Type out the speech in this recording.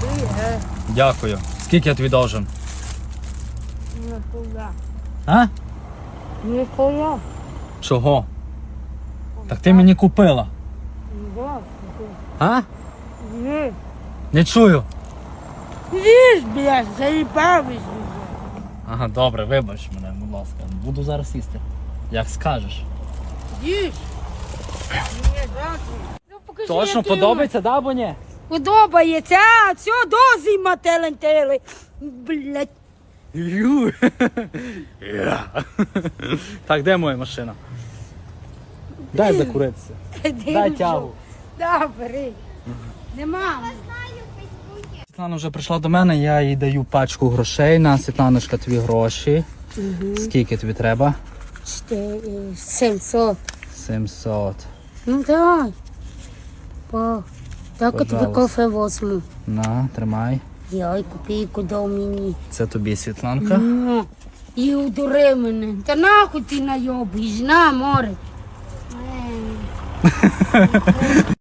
тобі, е, Дякую. Скільки я тобі должен? ніхуя. А? Ніхуя. Чого? Так ти мені купила. Да, А? Ні. Не чую. Їж, блядь, заїбавись. Ага, добре, вибач мене, будь ласка. Буду зараз їсти. Як скажеш. Їж. Ні, дякую. Ну, покажи, Точно подобається, да, або ні? Подобається, а, все, дози мателентели. Блять. Ю. Так, де моя машина? Дай закуритися. Дай тягу. Да, бери. Нема. Світлана вже прийшла до мене, я їй даю пачку грошей. На Світланочка, тобі гроші. Скільки тобі треба? Чотири, семьсот. 700. Ну. По. Так от ви кофе возьму. На, тримай. Яй, копійку дав мені. Це тобі, Світланка. Ну, і удури мене. Та нахуй ти найобуєш, на море.